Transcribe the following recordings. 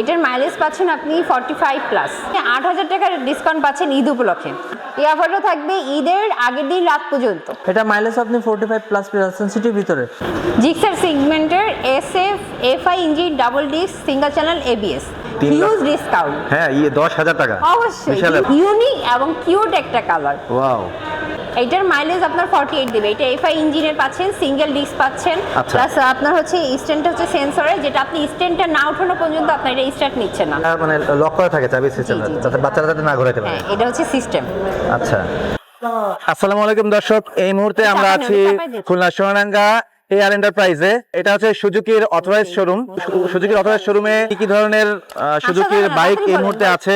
এটার মাইলেজ পাচ্ছেন আপনি ফর্টি ফাইভ প্লাস আট হাজার টাকার ডিসকাউন্ট পাচ্ছেন ঈদ উপলক্ষে। এই অফারটা থাকবে ঈদের আগের দিন রাত পর্যন্ত। এটা মাইলেজ আপনি ফোর্টি ফাইভ প্লাস পেয়ে যাচ্ছেন সিটির ভিতরে। Gixxer সিগমেন্টের S F F I engine double disc single channel ABS. Huge discount হ্যাঁ ইয়ে দশ হাজার টাকা। অবশ্যই। ইউনিক এবং কিউট একটা কালার ওয়াও এইটার মাইলেজ আপনার 48 দিবে এটা এফআই ইঞ্জিনের পাচ্ছেন সিঙ্গেল ডিস্ক পাচ্ছেন আচ্ছা। প্লাস আপনার হচ্ছে স্ট্যান্ডটা হচ্ছে সেন্সরে যেটা আপনি স্ট্যান্ডটা না ওঠানো পর্যন্ত আপনার এটা স্টার্ট নিচ্ছে না মানে লক করা থাকে চাবি সিস্টেম। যাতে বাচ্চারা যাতে না ঘোরাতে পারে হ্যাঁ এটা হচ্ছে সিস্টেম আচ্ছা আসসালামু আলাইকুম দর্শক এই মুহূর্তে আমরা আছি। খুলনা সোনারাঙ্গা এয়ার এন্টারপ্রাইজে এটা হচ্ছে সুজুকির অথরাইজ শোরুম সুজুকির অথরাইজ শোরুমে কি কি ধরনের সুজুকির আচ্ছা, বাইক এই মুহূর্তে আছে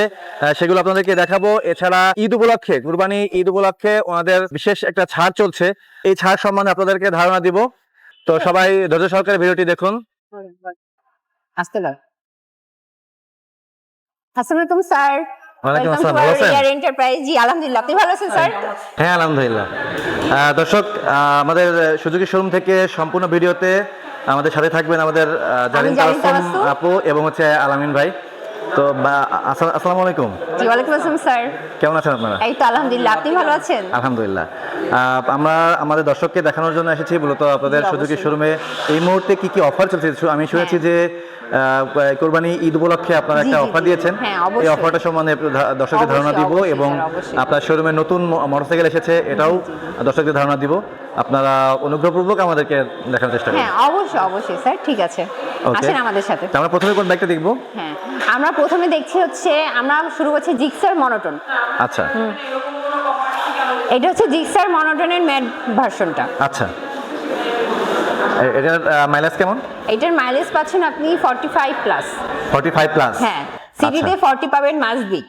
সেগুলো আপনাদেরকে দেখাবো। এছাড়া ঈদ উপলক্ষে কুরবানি ঈদ উপলক্ষে ওনাদের বিশেষ একটা ছাড় চলছে। এই ছাড় সম্বন্ধে আপনাদেরকে ধারণা দিব। তো সবাই ধৈর্য সরকারের ভিডিওটি দেখুন। লাগ স্যার। ওয়ালাইকুম আসসালাম, ভালো আছেন? এন্টারপ্রাইজ জি আলহামদুলিল্লাহ। আপনি ভালো আছেন স্যার? হ্যাঁ আলহামদুলিল্লাহ। দর্শক আমাদের সুজুকি শোরুম থেকে সম্পূর্ণ ভিডিওতে আমাদের সাথে থাকবেন আমাদের জারিন। আপু এবং হচ্ছে আলামিন ভাই। তো আসসালাম আলাইকুম। জি ওয়ালাইকুম আসসালাম স্যার। কেমন আছেন আপনারা? এই তো আলহামদুলিল্লাহ। আপনি ভালো আছেন? আলহামদুলিল্লাহ। আমরা আমাদের দর্শককে দেখানোর জন্য এসেছি। মূলত আপনাদের সুজুকি শোরুমে এই মুহূর্তে কি কি অফার চলছে? আমি শুনেছি যে আহ, কোরবানি ঈদ উপলক্ষে আপনারা একটা অফার দিয়েছেন। হ্যাঁ, এই অফারটা সম্বন্ধে দর্শকদের ধারণা দিব এবং আপনার শোরুমে নতুন মোটরসাইকেল এসেছে এটাও দর্শকদের ধারণা দিব। আপনারা অনুগ্রহপূর্বক আমাদেরকে দেখানোর চেষ্টা করুন। হ্যাঁ অবশ্যই অবশ্যই স্যার ঠিক আছে. আসেন আমাদের সাথে। আমরা প্রথমে কোন বাইকটা দেখব? হ্যাঁ আমরা প্রথমে দেখছি হচ্ছে আমরা শুরু করছি জিক্সার মনোটন। আচ্ছা। এটা হচ্ছে জিক্সার মনোটনের ম্যাট ভার্সনটা। আচ্ছা। এটার মাইলেজ কেমন? এটার মাইলেজ পাচ্ছেন আপনি forty five plus forty five plus হ্যাঁ সিটিতে ফর্টি পাবেন মাস্ট বি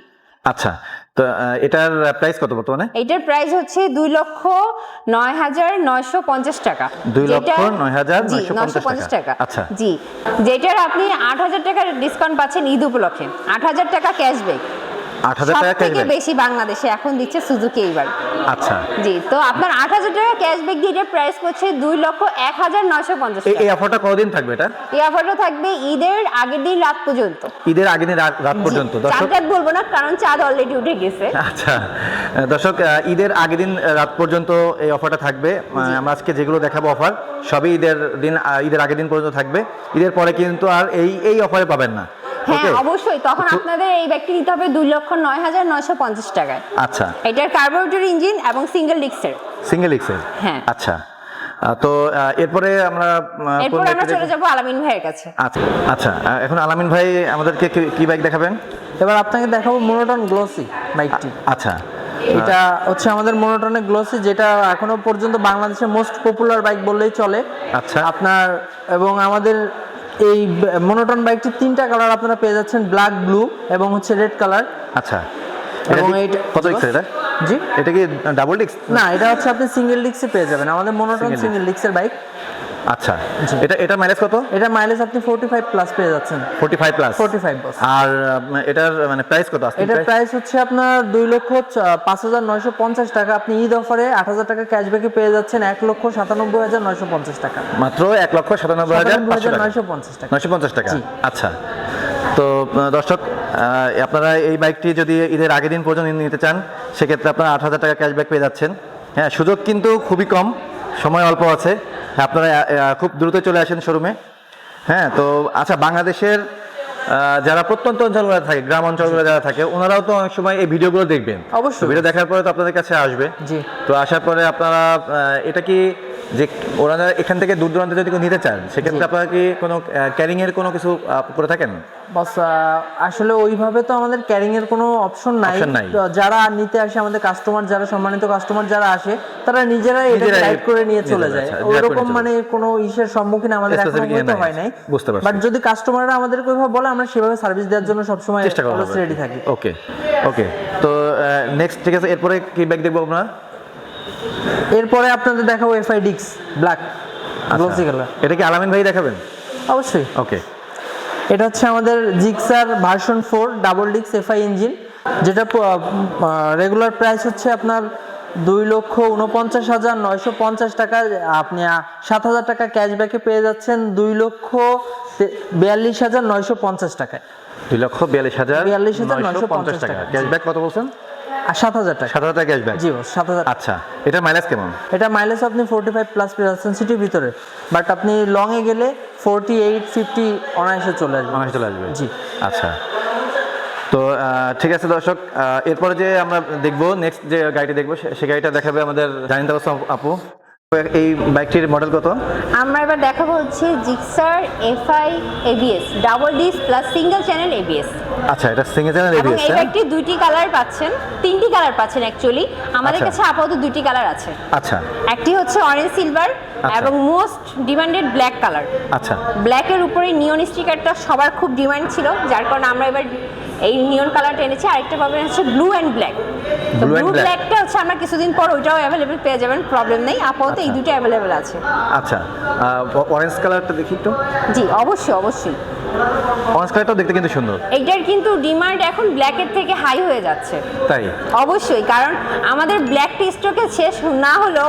আচ্ছা তো এটার প্রাইস কত বর্তমানে? এটার প্রাইস হচ্ছে দুই লক্ষ নয় হাজার নয়শো পঞ্চাশ টাকা। দুই লক্ষ যেটা- নয় হাজার নয়শো পঞ্চাশ 950 টাকা। টাকা। আচ্ছা। জি যেটার আপনি আট হাজার টাকার ডিসকাউন্ট পাচ্ছেন ঈদ উপলক্ষে। আট হাজার টাকা ক্যাশব্যাক আট হাজার টাকা থেকে ক্যাশব্যাক বেশি বাংলাদেশে এখন দিচ্ছে সুজুকি এইবার। আচ্ছা। জি তো আপনার আট হাজার টাকা ক্যাশব্যাক দিয়ে এটার প্রাইস করছে দুই লক্ষ এক হাজার নয়শো পঞ্চাশ এই- অফারটা কতদিন থাকবে এটা? এই অফারটা থাকবে ঈদের আগের দিন রাত পর্যন্ত। ঈদের আগের দিন রাত- পর্যন্ত। দর্শক বলব না কারণ চাঁদ অলরেডি উঠে গেছে। আচ্ছা। দর্শক ঈদের আগের দিন রাত পর্যন্ত এই অফারটা থাকবে। আমরা আজকে যেগুলো দেখাবো অফার সবই ঈদের দিন ঈদের আগের দিন পর্যন্ত থাকবে। ঈদের পরে কিন্তু আর এই এই অফারে পাবেন না। হ্যাঁ অবশ্যই। তখন আপনাদের এই ব্যাগটি নিতে হবে দুই লক্ষ নয় হাজার নয়শো পঞ্চাশ টাকায়। আচ্ছা। এটার কার্বোরেটর ইঞ্জিন এবং সিঙ্গেল ডিস্কের সিঙ্গেল এক্সেল হ্যাঁ। আচ্ছা। তো এরপরে আমরা এরপর আমরা চলে? যাব আলামিন ভাইয়ের কাছে। আচ্ছা আচ্ছা। এখন আলামিন ভাই আমাদেরকে কি- কি বাইক দেখাবেন? এবার আপনাকে দেখাবো মোনোটন গ্লোসি বাইকটি আচ্ছা। এটা হচ্ছে আমাদের মোনোটনের গ্লোসি যেটা এখনও পর্যন্ত বাংলাদেশের মোস্ট পপুলার বাইক বললেই চলে। আচ্ছা। আপনার এবং আমাদের এই মনোটন বাইকটি তিনটা কালার আপনারা পেয়ে যাচ্ছেন ব্ল্যাক ব্লু এবং হচ্ছে রেড কালার আচ্ছা। এবং এটা কত ডিক্স এটা? জি। এটা কি ডাবল ডিক্স না এটা হচ্ছে আপনি সিঙ্গেল ডিক্সে পেয়ে যাবেন। আমাদের মনোটন সিঙ্গেল ডিক্সের বাইক আচ্ছা এটা এটা মাইলেজ কত? এটা মাইলেজ আপনি ফোর্টি ফাইভ প্লাস পেয়ে যাচ্ছেন। Forty five plus forty five boss আর এটার মানে প্রাইস কত আসছে এটার প্রাইস হচ্ছে আপনার দুই লক্ষ চ- পাঁচ হাজার নয়শো পঞ্চাশ টাকা। আপনি ঈদ অফারে আট হাজার টাকা ক্যাশব্যাকে পেয়ে যাচ্ছেন এক লক্ষ সাতানব্বই হাজার নয়শো পঞ্চাশ টাকা। মাত্র এক লক্ষ সাতানব্বই হাজার সাতানব্বই পাঁচশো হাজার টাকা। নয়শো পঞ্চাশ টাকা? আচ্ছা। তো দর্শক আপনারা এই বাইকটি যদি ঈদের আগের দিন পর্যন্ত নিতে চান সেক্ষেত্রে আপনারা আট হাজার টাকা ক্যাশব্যাক পেয়ে যাচ্ছেন। হ্যাঁ সুযোগ কিন্তু খুবই কম। সময় অল্প আছে। আপনারা খুব দ্রুত চলে আসেন শোরুমে। হ্যাঁ তো আচ্ছা বাংলাদেশের যারা প্রত্যন্ত অঞ্চলগুলো থাকে গ্রাম অঞ্চলগুলো যারা থাকে ওনারাও তো অনেক সময় এই ভিডিওগুলো দেখবেন। অবশ্যই। ভিডিও দেখার পরে তো আপনাদের কাছে আসবে। জি। তো আসার পরে আপনারা এটা কি যে ওনারা এখান থেকে দূর দূরান্তে যদি নিতে চান সেক্ষেত্রে আপনারা কি কোনো ক্যারিং এর কোনো কিছু করে থাকেন? বস আসলে ওইভাবে তো আমাদের ক্যারিং এর কোনো অপশন নাই। যারা নিতে আসে আমাদের কাস্টমার যারা সম্মানিত কাস্টমার যারা আসে তারা নিজেরাই এটা রাইড করে নিয়ে চলে যায়। আসে, ওইরকম মানে কোনো ইসের সম্মুখীন আমাদের এখনও পর্যন্ত হয় নাই। বুঝতে পারছি। বাট যদি কাস্টমাররা আমাদেরকে ওইভাবে বলে আমরা সেভাবে সার্ভিস দেওয়ার জন্য সবসময় চেষ্টা করব রেডি থাকি। ওকে ওকে তো নেক্সট ঠিক আছে এরপরে কি ব্যাগ দেখব আপনারা? এরপরে আপনাদের দেখাবো এফআই ডিক্স ব্ল্যাক গ্লোসি কালার এটা কি আলামিন ভাই দেখাবেন? অবশ্যই। ওকে এটা হচ্ছে আমাদের জিক্সার ভার্সন ফোর ডাবল ডিক্স এফআই ইঞ্জিন যেটা রেগুলার প্রাইস হচ্ছে আপনার দুই লক্ষ উনপঞ্চাশ হাজার নয়শো পঞ্চাশ টাকা। আপনি সাত হাজার টাকা ক্যাশব্যাকে পেয়ে যাচ্ছেন দুই লক্ষ বিয়াল্লিশ হাজার নয়শো পঞ্চাশ টাকায়। দুই লক্ষ বিয়াল্লিশ হাজার 42,950 টাকা। টাকা। ক্যাশব্যাক কত বলছেন? আর সাত হাজার টাকা। সাত হাজার টাকা ক্যাশব্যাক জি সাত হাজার। আচ্ছা এটা মাইলেজ কেমন? এটা মাইলেজ আপনি ফোর্টি ফাইভ প্লাস সিটির ভিতরে। বাট আপনি লংয়ে গেলে ফোর্টি এইট ফিফটি অনায়াসে চলে আসবে। চলে আসবে। জি। আচ্ছা। তো ঠিক আছে দর্শক এরপরে যে আমরা দেখব নেক্সট যে গাড়িটা দেখব সে- গাড়িটা দেখাবে আমাদের জানিন্দা আপু। এই বাইকটির মডেল কত? আমরা এবার দেখাবো হচ্ছে Gixxer FI ABS. Double disc plus single channel ABS. আচ্ছা এটা সিঙ্গেল চ্যানেল এবং এবিএস এই বাইকটি দুইটি কালার পাচ্ছেন তিনটি কালার পাচ্ছেন অ্যাকচুয়ালি আমাদের আচ্ছা। কাছে আপাতত দুইটি কালার আছে। আচ্ছা। একটি হচ্ছে অরেঞ্জ সিলভার আচ্ছা। এবং মোস্ট ডিমান্ডেড ব্ল্যাক কালার আচ্ছা। ব্ল্যাকের উপরে নিয়ন স্টিকারটা সবার খুব ডিমান্ড ছিল যার কারণে আমরা এবার এই নিয়ন কালারটা এনেছি। আরেকটা পাবেন হচ্ছে ব্লু অ্যান্ড ব্ল্যাক তো ব্লু। ব্ল্যাকটা হচ্ছে আমরা কিছুদিন পর ওইটাও অ্যাভেলেবেল পেয়ে যাবেন প্রবলেম নেই। আপাতত এই আচ্ছা। দুটো অ্যাভেলেবেল আছে। আচ্ছা। অরেঞ্জ কালারটা দেখি একটু। জি অবশ্যই অবশ্যই। অরেঞ্জ কালারটাও দেখতে কিন্তু সুন্দর। এইটার কিন্তু ডিমান্ড এখন ব্ল্যাকের থেকে হাই হয়ে যাচ্ছে। তাই? অবশ্যই কারণ আমাদের ব্ল্যাকটা স্টকে শেষ না হলেও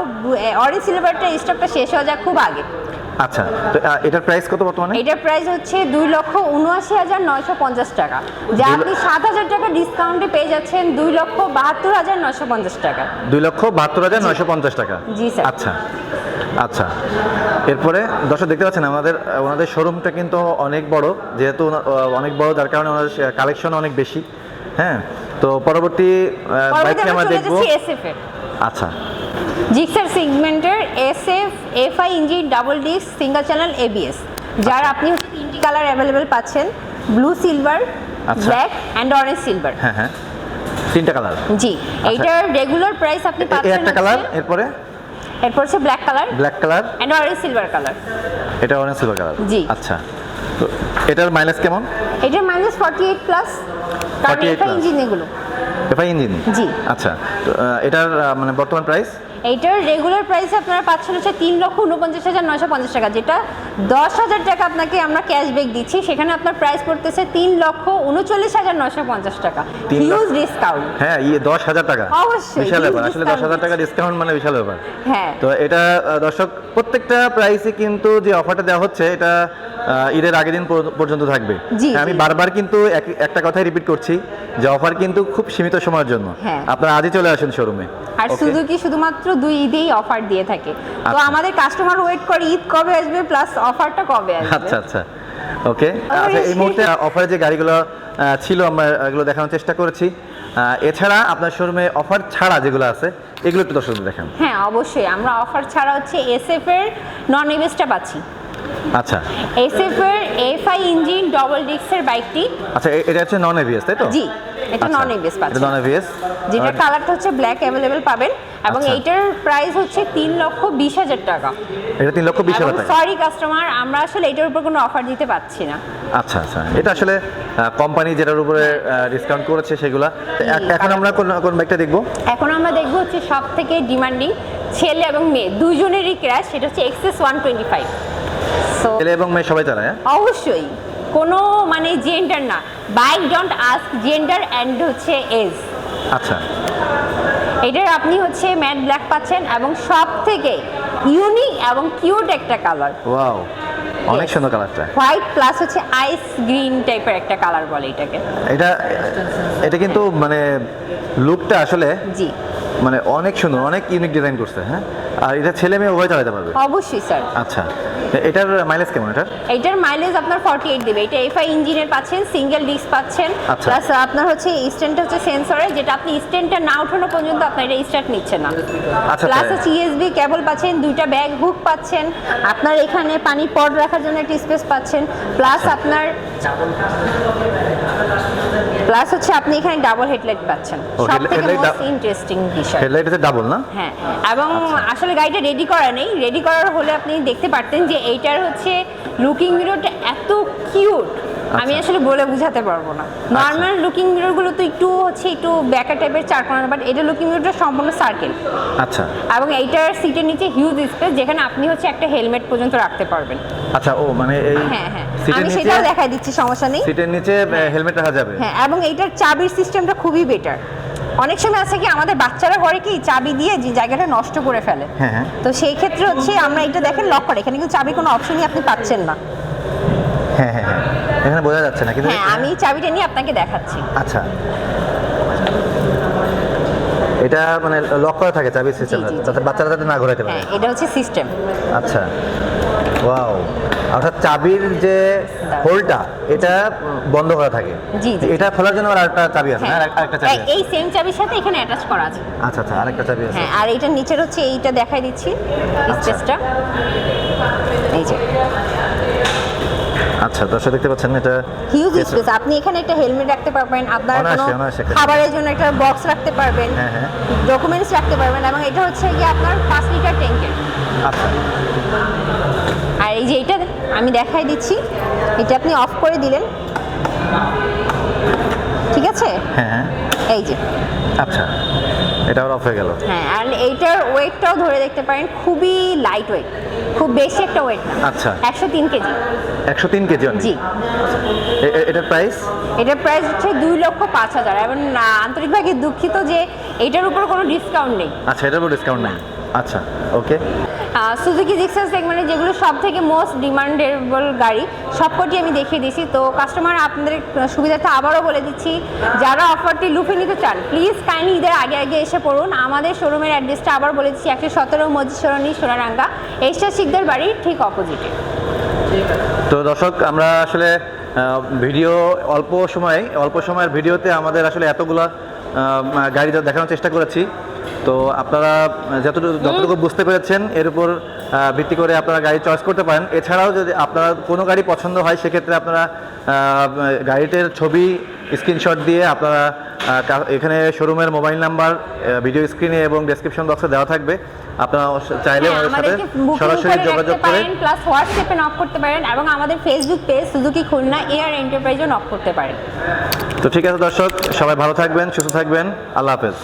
অরেঞ্জ সিলভারটা স্টকটা শেষ হয়ে যায় খুব আগে। আচ্ছা তো এটার প্রাইস কত বর্তমানে? এটার প্রাইস হচ্ছে দুই লক্ষ উনআশি হাজার নয়শো পঞ্চাশ টাকা। যা আপনি সাত হাজার টাকা ডিসকাউন্টে পেয়ে যাচ্ছেন দুই লক্ষ বাহাত্তর হাজার নয়শো পঞ্চাশ টাকা। দুই লক্ষ বাহাত্তর হাজার নয়শো পঞ্চাশ টাকা? জি, স্যার। আচ্ছা আচ্ছা। এরপরে দর্শক দেখতে পাচ্ছেন আমাদের ওনাদের শোরুমটা কিন্তু অনেক বড় যেহেতু অনেক বড় যার কারণে ওনাদের কালেকশন অনেক বেশি। হ্যাঁ তো পরবর্তী বাইকটি আমরা দেখব। আচ্ছা Gixxer সিগমেন্টের SF FI engine double disc single channel ABS. যার আপনি হচ্ছে তিনটি কালার অ্যাভেলেবেল পাচ্ছেন ব্লু সিলভার আচ্ছা। ব্ল্যাক অ্যান্ড অরেঞ্জ সিলভার হ্যাঁ হ্যাঁ। তিনটা কালার। জি এইটার রেগুলার প্রাইস আপনি পাচ্ছেন একটা কালার এরপরে? এরপর হচ্ছে black colour black colour and orange silver colour এটা অরেঞ্জ সিলভার কালার জি। আচ্ছা। তো এটার মাইলেজ কেমন? এটার মাইনাস ফর্টি এইট প্লাস কারণ 48 এফআই ইঞ্জিন এগুলো। এফআই ইঞ্জিন জি। আচ্ছা এটার মানে বর্তমান প্রাইস এইটার রেগুলার প্রাইস আপনারা পাচ্ছেন হচ্ছে তিন লক্ষ উনপঞ্চাশ হাজার নয়শো পঞ্চাশ টাকা যেটা দশ হাজার টাকা আপনাকে আমরা ক্যাশব্যাক দিচ্ছি। সেখানে আপনার প্রাইস পড়তেছে তিন লক্ষ উনচল্লিশ হাজার নয়শো পঞ্চাশ টাকা। হিউজ ডিসকাউন্ট হ্যাঁ ইয়ে দশ হাজার টাকা। অবশ্যই, বিশাল ব্যাপার। আসলে দশ হাজার টাকা ডিসকাউন্ট মানে বিশাল ব্যাপার। হ্যাঁ। তো এটা দর্শক প্রত্যেকটা প্রাইসে কিন্তু যে অফারটা দেওয়া হচ্ছে এটা ঈদের আগের দিন পর- পর্যন্ত থাকবে। হ্যাঁ, আমি বারবার কিন্তু একটা কথাই রিপিট করছি যে অফার কিন্তু খুব সীমিত সময়ের জন্য। হ্যাঁ। আপনারা আজই চলে আসেন শোরুমে আর সুজুকি শুধুমাত্র দুই ঈদেই অফার দিয়ে থাকে। তো আচ্ছা। আমাদের কাস্টমার ওয়েট করে ঈদ কবে আসবে প্লাস অফারটা কবে আসবে? আচ্ছা আচ্ছা। ওকে আচ্ছা এই মুহূর্তে অফারে যে গাড়িগুলো ছিল আমরা এগুলো দেখানোর চেষ্টা করেছি। এছাড়া আপনার শোরুমে অফার ছাড়া যেগুলো আছে এগুলো একটু দর্শকদের দেখান। হ্যাঁ অবশ্যই। আমরা অফার ছাড়া হচ্ছে এসএফ এর নন এবিএসটা পাচ্ছি। আচ্ছা। এসএফ এর এফআই ইঞ্জিন ডবল ডিস্কের বাইকটি আচ্ছা এটা হচ্ছে নন এভিএস তাই তো? জি এটা নন এবিএস পাচ্ছি। নন এভিএস যেটার কালারটা হচ্ছে ব্ল্যাক অ্যাভেলেবেল পাবেন এবং আচ্ছা। এইটার প্রাইস হচ্ছে তিন লক্ষ বিশ হাজার টাকা। এটা তিন লক্ষ বিশ হাজার টাকা। সরি কাস্টমার আমরা আসলে এটার উপর কোনো অফার দিতে পারছি না। আচ্ছা আচ্ছা। এটা আসলে কোম্পানি যেটার উপরে ডিসকাউন্ট করেছে সেগুলা। এখন আমরা কোন কোন বাইকটা দেখব? এখন আমরা দেখব হচ্ছে সব থেকে ডিমান্ডিং ছেলে এবং মেয়ে দুজনেরই ক্র্যাশ সেটা হচ্ছে XS one twenty five so ছেলে এবং মেয়ে সবাই চালায় হ্যাঁ? অবশ্যই। কোনো মানে জেন্ডার না। Bike don't ask gender and হচ্ছে এজ আচ্ছা। এটার আপনি হচ্ছে ম্যাট ব্ল্যাক পাচ্ছেন এবং সব থেকে ইউনিক এবং কিউট একটা কালার ওয়াও অনেক সুন্দর কালারটা হোয়াইট প্লাস হচ্ছে আইস গ্রিন টাইপের একটা কালার বলে এটাকে। এটা এটা কিন্তু মানে লুকটা আসলে জি। মানে অনেক সুন্দর অনেক ইউনিক ডিজাইন করছে হ্যাঁ? আর এটা ছেলে মেয়ে উভয় চালাতে পারবে। অবশ্যই স্যার আচ্ছা। এটার মাইলেজ কেমন এটার এটার মাইলেজ আপনার ফর্টি এইট দেবে এটা এফআই ইঞ্জিনের পাচ্ছেন সিঙ্গেল ডিস্ক পাচ্ছেন আচ্ছা। প্লাস আপনার হচ্ছে স্ট্যান্ডটা হচ্ছে সেন্সরে যেটা আপনি স্ট্যান্ডটা না ওঠানো পর্যন্ত আপনার এটা স্টার্ট নিচ্ছে না আচ্ছা, প্লাস। হচ্ছে ইএসবি কেবল পাচ্ছেন দুইটা ব্যাগ হুক পাচ্ছেন আপনার এখানে পানি পট রাখার জন্য একটা স্পেস পাচ্ছেন প্লাস আচ্ছা। আপনার প্লাস হচ্ছে আপনি এখানে ডাবল হেডলাইট পাচ্ছেন। ও, সব headlight- থেকে headlight মোস্ট ইন্টারেস্টিং বিষয় হেডলাইট ডাবল না? হ্যাঁ এবং আচ্ছা। আসলে গাড়িটা রেডি করা নেই। রেডি করার হলে আপনি দেখতে পারতেন যে এইটার হচ্ছে লুকিং মিররটা এত কিউট আমি আচ্ছা। আসলে বলে বুঝাতে পারব না। নর্মাল লুকিং মিররগুলো তো একটু হচ্ছে একটু ব্যাকা টাইপের চার কোণা বাট এটা লুকিং মিররটা সম্পূর্ণ সার্কেল আচ্ছা। এবং এইটার সিটের নিচে হিউজ স্পেস যেখানে আপনি হচ্ছে একটা হেলমেট পর্যন্ত রাখতে পারবেন। আচ্ছা ও মানে এই হ্যাঁ হ্যাঁ। আমি সেটাও দেখাই দিচ্ছি সমস্যা নেই। সিটের নিচে হেলমেট রাখা যাবে হ্যাঁ এবং এইটার চাবির সিস্টেমটা খুবই বেটার অনেক সময় আছে কি আমাদের বাচ্চারা করে কি চাবি দিয়ে যে জায়গাটা নষ্ট করে ফেলে। হ্যাঁ, হ্যাঁ। তো সেই ক্ষেত্রে হচ্ছে আমরা এটা দেখেন লক করে এখানে কিন্তু চাবির কোনো অপশনই আপনি পাচ্ছেন না। হ্যাঁ হ্যাঁ হ্যাঁ। এখানে বোঝা যাচ্ছে না কিন্তু হ্যাঁ আমি চাবিটা নিয়ে আপনাকে দেখাচ্ছি। আচ্ছা। এটা মানে লক করা থাকে চাবি সিস্টেম। যাতে বাচ্চারা যাতে না ঘোরাতে পারে। হ্যাঁ এটা হচ্ছে সিস্টেম আচ্ছা। ওয়াও অর্থাৎ চাবির যে হোলটা এটা বন্ধ করা থাকে। জি। এটা খোলার জন্য আর একটা চাবি আছে না? হ্যাঁ। আরেকটা চাবি এই সেম চাবির সাথে এখানে অ্যাটাচ করা আছে। আচ্ছা আচ্ছা আরেকটা চাবি আছে। হ্যাঁ আর এইটার নিচের হচ্ছে এইটা দেখাই দিচ্ছি স্পেসটা এই যে। আচ্ছা দর্শক দেখতে পাচ্ছেন এটা হিউজ স্পেস আপনি এখানে একটা হেলমেট রাখতে পারবেন আপনার কোনো খাবারের জন্য একটা বক্স রাখতে পারবেন হ্যাঁ, হ্যাঁ। ডকুমেন্টস রাখতে পারবেন এবং এটা হচ্ছে গিয়ে আপনার পাঁচ লিটার ট্যাঙ্কের আচ্ছা। এই যে এটা আমি দেখাই দিচ্ছি। এটা আপনি অফ করে দিলেন। ঠিক আছে? হ্যাঁ হ্যাঁ। এই যে। আচ্ছা এটা অফ হয়ে গেল। হ্যাঁ আর এইটার ওয়েটটাও ধরে দেখতে পারেন খুবই লাইট ওয়েট খুব বেশি একটা ওয়েট না। আচ্ছা। একশো তিন কেজি। একশো তিন কেজি জি। এটার প্রাইস এটার প্রাইস হচ্ছে দুই লক্ষ পাঁচ হাজার। এবং আন্তরিকভাবে দুঃখিত যে এটার উপর কোনো ডিসকাউন্ট নেই। আচ্ছা এটার উপর ডিসকাউন্ট নাই। আচ্ছা ওকে সুজুকি জিক্সার সেগমেন্টে যেগুলো সব থেকে মোস্ট ডিমান্ডেবল গাড়ি, সবকটি আমি দেখিয়ে দিয়েছি। তো কাস্টমার আপনাদের সুবিধার্থে আবারও বলে দিচ্ছি, যারা অফারটি লুফে নিতে চান প্লিজ কাইন্ডলি ঈদের আগে আগে এসে পড়ুন। আমাদের শোরুমের অ্যাড্রেসটা আবার বলে দিচ্ছি, একশো সতেরো মসজিদ সরণি, সোনারাঙ্গা। এশিয়া শিকদের বাড়ির ঠিক অপোজিটে তো দর্শক, আমরা আসলে ভিডিও অল্প সময়ে, অল্প সময়ের ভিডিওতে আমাদের আসলে এতগুলা গাড়ি দেখানোর চেষ্টা করেছি। তো আপনারা যতটুকু যতটুকু বুঝতে পেরেছেন এর উপর ভিত্তি করে আপনারা গাড়ি চয়েস করতে পারেন। এছাড়াও যদি আপনারা কোনো গাড়ি পছন্দ হয় সেক্ষেত্রে আপনারা গাড়িটির ছবি স্ক্রিনশট দিয়ে আপনারা এখানে শোরুমের মোবাইল নাম্বার ভিডিও স্ক্রিনে এবং ডেসক্রিপশন বক্সে দেওয়া থাকবে। আপনারা চাইলে হ্যাঁ, আমাদের সাথে সরাসরি যোগাযোগ করে প্লাস হোয়াটসঅ্যাপে নক করতে পারেন এবং আমাদের Facebook page Suzuki Khulna air এন্টারপ্রাইজও knock করতে পারেন। তো ঠিক আছে দর্শক সবাই ভালো থাকবেন সুস্থ থাকবেন। আল্লাহ হাফেজ।